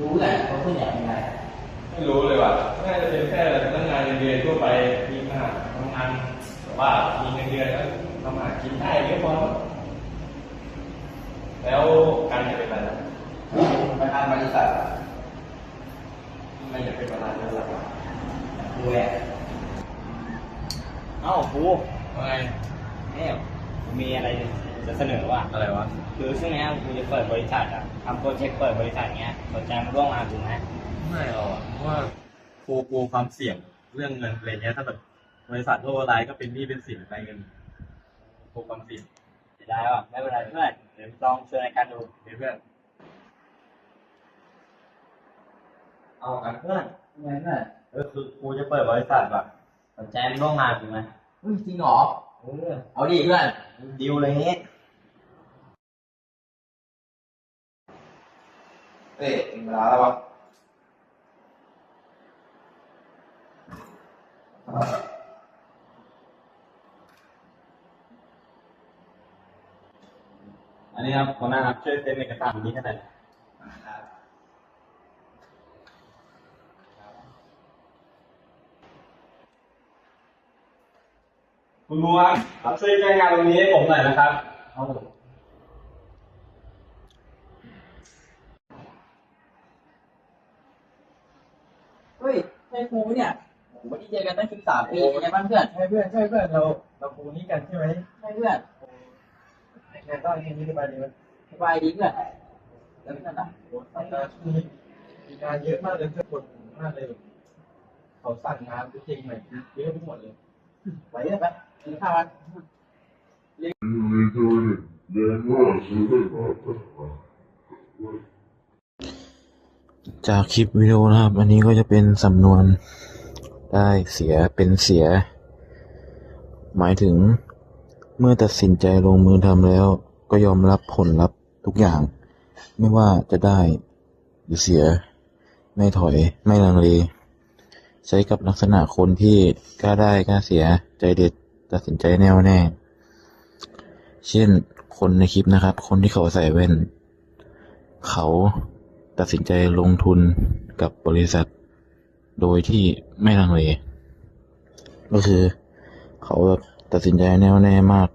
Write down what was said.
รู้แหละเขาเพื่อนอยากเป็นไงไม่รู้เลยว่ะน่าจะเป็นแค่พนักงานเงินเดือนทั่วไปมีขนาดทำงานแบบว่ามีเงินเดือนก็ทำอาหารกินได้เยอะพอแล้วแล้วการจะเป็นอะไรนะประธานบริษัทไม่อยากเป็นประธานบริษัทหรอดูแหละเอ้าครูว่าไงเนี่ยผ มมีอะไรจะเสนอว่าอะไรวะ คือช่วงเนี้ยครูจะเปิดบริษัทอะทำโปรเจกต์เปิดบริษัทเงี้ยสนใจมาร่วมงานถูกไหมไม่หรอกเพราะว่าครูกลัวความเสี่ยงเรื่องเงินอะไรเงี้ยถ้าแบบบริษัทโลกร้ายก็เป็นหนี้เป็นสินอะไรเงินกลัวความเสี่ยงเสียดายว่ะไม่เป็นไรเพื่อนเดี๋ยวลองช่วยในการดูเดี๋ยวเพื่อนเอากันเพื่อนยังไงเนี่ยเออคือครูจะเปิดบริษัทแบบสนใจมาร่วมงานถูกไหมเฮ้ยจริงเหรอเออเอาดิเพื่อน ดิวเลยนี้เฮ้ยถึงเวลาแล้ววะอันนี้ครับคนนะครับช่วยเซ็นเอกสารนี้ให้หน่อย คุณบัวครับช่วยแจ้งงานตรงนี้ให้ผมหน่อยนะครับเอาดิเฮ้ยใช่ครูเนี่ยโอ้โหไม่ได้เจอกันตั้งสิบสามปีเป็นไงบ้างเพื่อนใช่เพื่อนใช่เพื่อนเราเราครูนี้กันใช่ไหมใช่เพื่อนงานต้อนแค่นี้สบายดีไหมสบายดีเพื่อนแล้วเพื่อนอะโอ้ตอนนี้ช่วงนี้มีงานเยอะมากเลยเพื่อนคนมากเลย เขาสั่งงานจริงๆใหม่เยอะไปหมดเลย ไหวเพื่อนไปกินข้าวกันจากคลิปวิดีโอนะครับ อันนี้ก็จะเป็นสำนวนได้เสียเป็นเสีย หมายถึงเมื่อตัดสินใจลงมือทำแล้ว ก็ยอมรับผลลัพธ์ทุกอย่าง ไม่ว่าจะได้หรือเสีย ไม่ถอยไม่ลังเล ใช้กับลักษณะคนที่กล้าได้กล้าเสียใจเด็ดตัดสินใจแน่วแน่ เช่นคนในคลิปนะครับ คนที่เขาใส่แว่น เขาตัดสินใจลงทุนกับบริษัท โดยที่ไม่ลังเล ก็คือ เขาแบบตัดสินใจแน่วแน่มาก